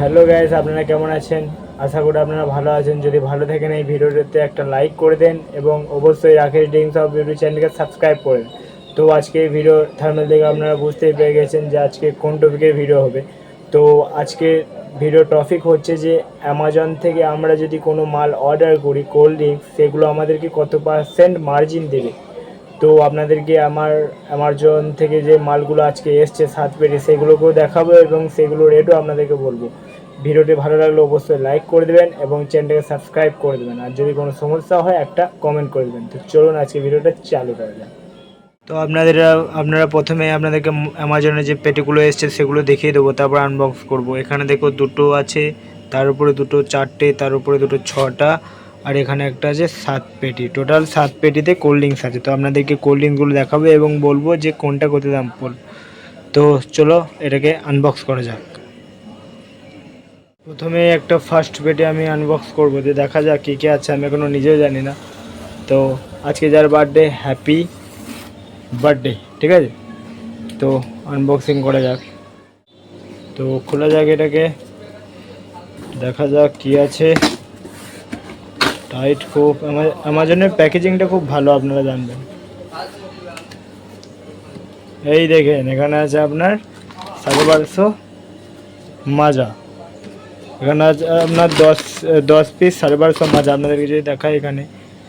Hello guys, আপনারা কেমন আছেন? আশা করি আপনারা ভালো আছেন। যদি ভালো থাকেন এই ভিডিওটাতে একটা লাইক করে দেন এবং অবশ্যই রাকেশ ড্রিঙ্কস অফ ইউটিউব চ্যানেলকে সাবস্ক্রাইব করেন তো আজকে এই ভিডিও থার্মেল থেকে আপনারা বুঝতেই পেরে গেছেন যে আজকে কোন টপিকের ভিডিও হবে। তো আজকে ভিডিও টপিক হচ্ছে যে অ্যামাজন থেকে আমরা যদি কোনো মাল অর্ডার করি কোল্ড ড্রিঙ্কস সেগুলো আমাদেরকে কত পার্সেন্ট মার্জিন দেবে? তো আপনাদেরকে আমার অ্যামাজন থেকে যে মালগুলো আজকে এসছে সাত পেটে, সেগুলোকেও দেখাবো এবং সেগুলোর রেটও আপনাদেরকে বলব। ভিডিওটি ভালো লাগলে অবশ্যই লাইক করে দেবেন এবং চ্যানেলটাকে সাবস্ক্রাইব করে দেবেন। আর যদি কোনো সমস্যা হয়, একটা কমেন্ট করে দেবেন। তো চলুন আজকে ভিডিওটা চালু করা যাক। তো আপনাদের, আপনারা প্রথমে আপনাদেরকে অ্যামাজনে যে পেটিগুলো এসছে, সেগুলো দেখিয়ে দেবো, তারপর আনবক্স করব। এখানে দেখো দুটো আছে, তার উপরে দুটো চারটে, তার উপরে দুটো ছটা, আর এখানে একটা আছে সাত পেটি। টোটাল সাত পেটিতে কোল্ড ড্রিঙ্কস আছে। তো আপনাদেরকে কোল্ড ড্রিঙ্কসগুলো দেখাবো এবং বলব যে কোনটা কত দাম পড় তো চলো এটাকে আনবক্স করা যাক। প্রথমে একটা ফার্স্ট পেটে আমি আনবক্স করব যে দেখা যাক কী কী আছে, আমি এখনও নিজেও জানি না। তো আজকে যার বার্থডে হ্যাপি বার্থডে ঠিক আছে? তো আনবক্সিং করা যাক। তো খোলা যাক এটাকে, দেখা যাক কি আছে। টাইট খুব অ্যামাজনের প্যাকেজিংটা খুব ভালো, আপনারা জানবেন। এই দেখেন, এখানে আছে আপনার সাড়ে বারোশো মাজা। এখানে আজ আপনার দশ দশ পিস সাড়ে বারোশো মাজা। আপনাদেরকে যদি দেখায় এখানে,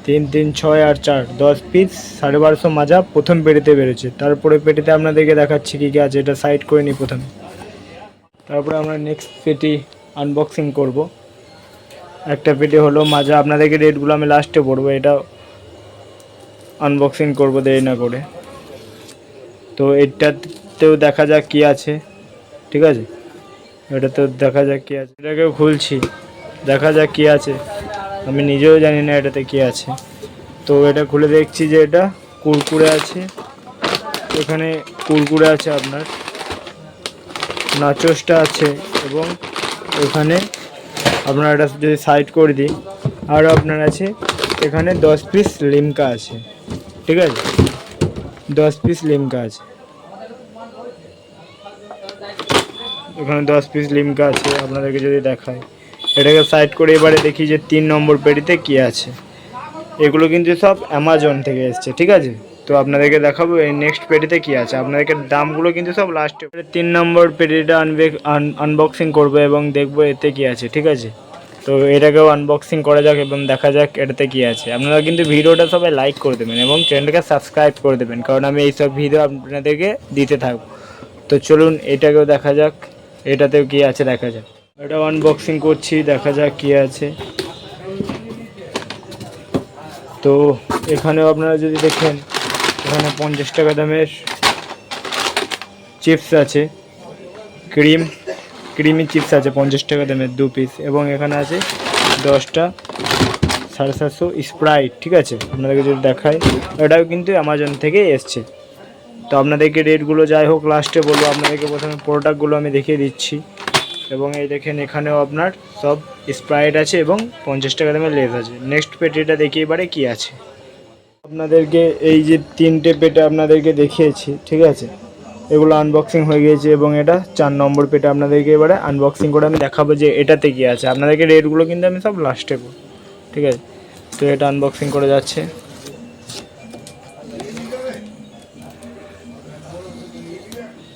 তিন তিন, ছয় আর চার, দশ পিস সাড়ে বারোশো মাজা প্রথম পেটিতে বেরোচ্ছে। তারপরে পেটিতে আপনাদেরকে দেখাচ্ছি কী কী আছে, এটা সাইড করে নিই প্রথমে। তারপরে আমরা নেক্সট পেটি আনবক্সিং করব। একটা পেটি হলো মাজা। আপনাদেরকে রেটগুলো আমি লাস্টে পড়ব এটা আনবক্সিং করব দেরি না করে। তো এটাতেও দেখা যাক কি আছে, ঠিক আছে? এটাতেও দেখা যাক কি আছে। এটাকেও খুলছি। দেখা যাক কি আছে। আমি নিজেও জানি না এটাতে কি আছে। তো এটা খুলে দেখছি যে এটা কুরকুরে আছে। এখানে কুরকুরে আছে আপনার। নাচোসটা আছে এবং এখানে আপনার এটা যদি সাইড করে দিই, আরও আপনার আছে। এখানে দশ পিস লিমকা আছে। ঠিক আছে? দশ পিস লিমকা আছে। এখানে দশ পিস লিমকা আছে, আপনাদেরকে যদি দেখায় এটাকে সাইড করে এবারে দেখি যে তিন নম্বর পেটিতে কি আছে। এগুলো কিন্তু সব অ্যামাজন থেকে এসছে, ঠিক আছে? তো আপনাদেরকে দেখাবো এই নেক্সট পেটিতে কি আছে। আপনাদেরকে দামগুলো কিন্তু সব লাস্টে তিন নম্বর পেটিটা আনবে আনবক্সিং করব এবং দেখব এতে কি আছে, ঠিক আছে? তো এটাকেও আনবক্সিং করা যাক এবং দেখা যাক এটাতে কি আছে। আপনারা কিন্তু ভিডিওটা সবাই লাইক করে দেবেন এবং চ্যানেলটাকে সাবস্ক্রাইব করে দেবেন, কারণ আমি এইসব ভিডিও আপনাদেরকে দিতে থাকব। তো চলুন এটাকেও দেখা যাক। এটাতেও কি আছে দেখা যাক। এটা আনবক্সিং করছি, দেখা যাক কি আছে। তো এখানেও আপনারা যদি দেখেন, এখানে পঞ্চাশ টাকা দামের চিপস আছে। ক্রিম, ক্রিমি চিপস আছে, পঞ্চাশ টাকা দামের দু পিস এবং এখানে আছে দশটা সাড়ে সাতশো স্প্রাইট ঠিক আছে? আপনাদেরকে যদি দেখায় এটাও কিন্তু অ্যামাজন থেকে এসছে। তো আপনাদেরকে রেটগুলো যাই হোক লাস্টে বলব, আপনাদেরকে প্রথমে প্রোডাক্টগুলো আমি দেখিয়ে দিচ্ছি। এবং এই দেখেন, এখানেও আপনার সব স্প্রাইট আছে এবং পঞ্চাশ টাকা দামের লেস আছে। নেক্সট পেটিটা দেখি এবারে কি আছে। আপনাদেরকে এই যে তিনটে পেটে আপনাদেরকে দেখিয়েছি, ঠিক আছে? এগুলো আনবক্সিং হয়ে গিয়েছে এবং এটা চার নম্বর পেটে আপনাদেরকে এবারে আনবক্সিং করে আমি দেখাবো যে এটাতে কী আছে। আপনাদেরকে রেটগুলো কিন্তু আমি সব লাস্টে ঠিক আছে? তো এটা আনবক্সিং করে যাচ্ছে।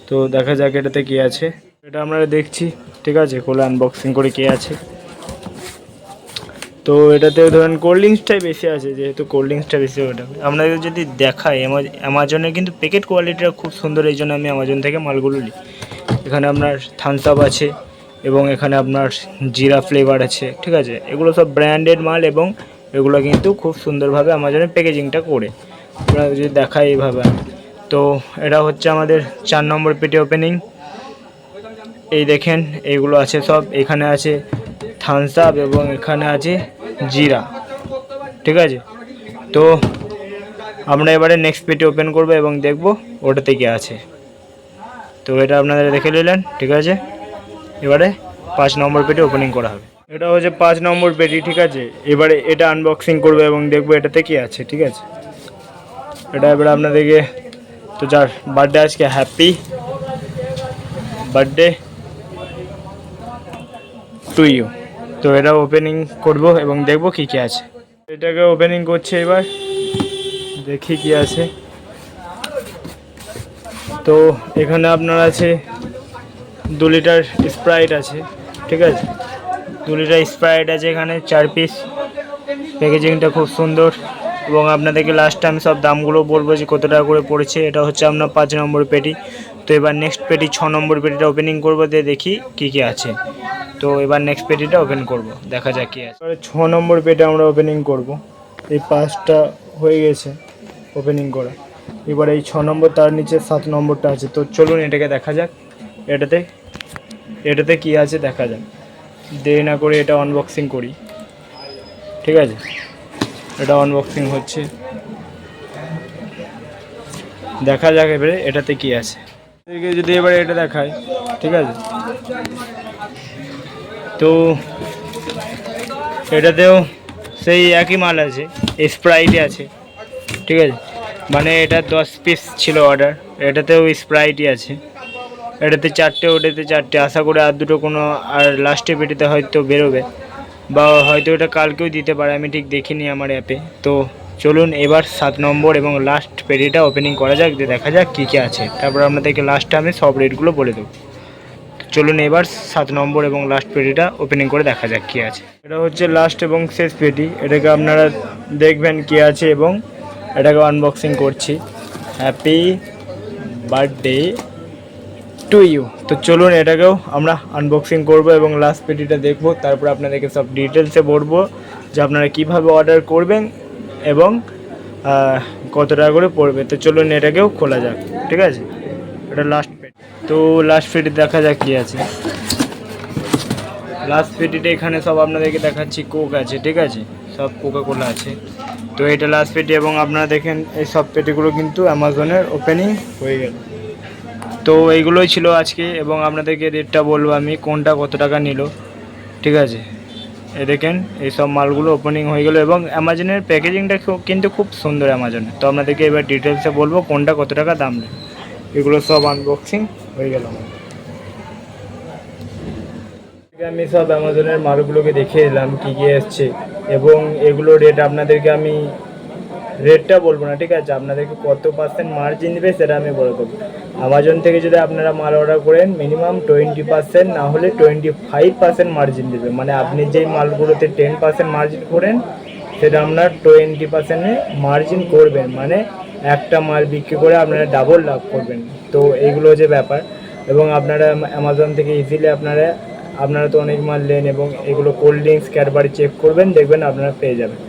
তো দেখা যাক এটাতে কি আছে। এটা আমরা দেখছি, ঠিক আছে? কোলে আনবক্সিং করে কি আছে। তো এটাতে ধরেন কোল্ড ড্রিঙ্কসটাই বেশি আছে, যেহেতু কোল্ড ড্রিঙ্কসটা বেশি ওটা আপনাদের যদি দেখায় অ্যামাজনে কিন্তু প্যাকেট কোয়ালিটিটা খুব সুন্দর, এই জন্য আমি অ্যামাজন থেকে মালগুলো নিই। এখানে আপনার থামস আপ আছে, এবং এখানে আপনার জিরা ফ্লেভার আছে, ঠিক আছে? এগুলো সব ব্র্যান্ডেড মাল, এবং এগুলো কিন্তু খুব সুন্দরভাবে অ্যামাজনের প্যাকেজিংটা করে। আপনারা যদি দেখায় এইভাবে তো এটা হচ্ছে আমাদের চার নম্বর পেটি ওপেনিং এই দেখেন, এইগুলো আছে সব। এখানে আছে থামস আপ এবং এখানে আছে জিরা। ঠিক আছে? তো আমরা এবারে নেক্সট পেটি ওপেন করব এবং দেখব ওটাতে কি আছে। তো এটা আপনারা দেখে নিলেন, ঠিক আছে? এবারে পাঁচ নম্বর পেটি ওপেনিং করা হবে। এটা হচ্ছে পাঁচ নম্বর পেটি ঠিক আছে? এবারে এটা আনবক্সিং করব এবং দেখব এটাতে কি আছে, ঠিক আছে? এটা এবারে আপনাদেরকে তো যার বার্থডে আজকে হ্যাপি বার্থডে টু ইউ তো এটা ওপেনিং করব এবং দেখব কি কি আছে। এটাকে ওপেনিং করছে এবার, দেখি কি আছে। তো এখানে আপনার আছে দু লিটার স্প্রাইট আছে, ঠিক আছে? দু লিটার স্প্রাইট আছে এখানে, চার পিস প্যাকেজিংটা খুব সুন্দর। এবং আপনাদেরকে লাস্টে আমি সব দামগুলো বলব যে কত টাকা করে পড়েছে, এটা হচ্ছে আপনার পাঁচ নম্বর পেটি। তো এবার নেক্সট পেটি, ছ নম্বর পেটিটা ওপেনিং করব, দিয়ে দেখি কি কি আছে। তো এবার নেক্সট পেটিটা ওপেন করব, দেখা যাক কী আছে। ছ নম্বর পেটে আমরা ওপেনিং করব। এই পাঁচটা হয়ে গেছে ওপেনিং করা। এবার এই ছ নম্বর, তার নিচে সাত নম্বরটা আছে। তো চলুন এটাকে দেখা যাক। এটাতে এটাতে কি আছে দেখা যাক। দেরি না করে এটা আনবক্সিং করি। ঠিক আছে? এটা আনবক্সিং হচ্ছে। দেখা যাক এবারে এটাতে কি আছে। যদি এবারে এটা দেখায়, ঠিক আছে? তো এটাতেও সেই একই মাল আছে স্প্রাইটে আছে, ঠিক আছে? মানে এটা দশ পিস ছিল অর্ডার এটাতেও স্প্রাইটই আছে। এটাতে চারটে, ওটাতে চারটে, আশা করে আর দুটো কোনো আর লাস্টে পেটিতে হয়তো বেরোবে। বা হয়তো এটা কালকেও দিতে পারে, আমি ঠিক দেখিনি আমার অ্যাপে। তো চলুন এবার সাত নম্বর এবং লাস্ট পেটিটা ওপেনিং করা যাক, দিয়ে দেখা যাক কী কী আছে। তারপর আপনাদেরকে লাস্টে আমি সব রেটগুলো বলে দেবো। চলুন এবার সাত নম্বর এবং লাস্ট পেটিটা ওপেনিং করে দেখা যাক কী আছে। এটা হচ্ছে লাস্ট এবং শেষ পেটি এটাকে আপনারা দেখবেন কী আছে এবং এটাকে আনবক্সিং করছি। হ্যাপি বার্থডে টু ইউ তো চলুন এটাকেও আমরা আনবক্সিং করব এবং লাস্ট পেটিটা দেখব। তারপর আপনাদেরকে সব ডিটেলসে বলব যে আপনারা কীভাবে অর্ডার করবেন এবং কত টাকা করে পড়বে। তো চলুন এটাকেও খোলা যাক, ঠিক আছে? এটা লাস্ট পেটি তো লাস্ট পেটি দেখা যাক কী আছে। লাস্ট পেটিটা এখানে সব আপনাদেরকে দেখাচ্ছি কোক আছে, ঠিক আছে? সব কোকা কোলা আছে। তো এটা লাস্ট পেটি এবং আপনারা দেখেন এই সব পেটিগুলো কিন্তু অ্যামাজনের ওপেনিং হয়ে গেল। তো এইগুলোই ছিল আজকে এবং আপনাদেরকে রেটটা বলব আমি, কোনটা কত টাকা নিল, ঠিক আছে? এ দেখেন, এই সব মালগুলো ওপেনিং হয়ে গেলো এবং অ্যামাজনের প্যাকেজিংটা কিন্তু খুব সুন্দর অ্যামাজনের তো আপনাদেরকে এবার ডিটেলসে বলব কোনটা কত টাকা দাম নেয়। এগুলো সব আনবক্সিং হয়ে গেল আমি সব অ্যামাজনের মালগুলোকে দেখিয়ে এলাম কী কী এসছে এবং এগুলো রেট আপনাদেরকে আমি রেটটা বলব না, ঠিক আছে? আপনাদেরকে কত পার্সেন্ট মার্জিন দেবে সেটা আমি বলে দেবো। আমাজন থেকে যদি আপনারা মাল অর্ডার করেন মিনিমাম টোয়েন্টি পার্সেন্ট না হলে টোয়েন্টি ফাইভ পার্সেন্ট মার্জিন দেবে মানে আপনি যেই মালগুলোতে টেন পার্সেন্ট মার্জিন করেন, সেটা আপনার টোয়েন্টি পার্সেন্টে মার্জিন করবেন। মানে একটা মাল বিক্রি করে আপনারা ডাবল লাভ করবেন। তো এইগুলো যে ব্যাপার। এবং আপনারা অ্যামাজন থেকে ইজিলি আপনারা আপনারা তো অনেক মাল নেন এবং এগুলো কোল্ড ড্রিঙ্কস ক্যাডবারি চেক করবেন, দেখবেন আপনারা পেয়ে যাবেন।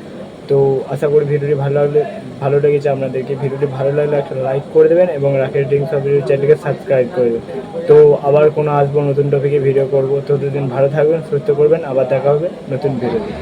তো আশা করি ভিডিওটি ভালো লাগলে, ভালো লেগেছে, আপনাদেরকে ভিডিওটি ভালো লাগলে একটা লাইক করে দেবেন এবং রাকেশ অফ ভিডিও চ্যানেলকে সাবস্ক্রাইব করে দেবেন। তো আবার কোনো আসব নতুন টপিকে ভিডিও করব। ততদিন ভালো থাকবেন, সুস্থ করবেন, আবার দেখা হবে নতুন ভিডিওতে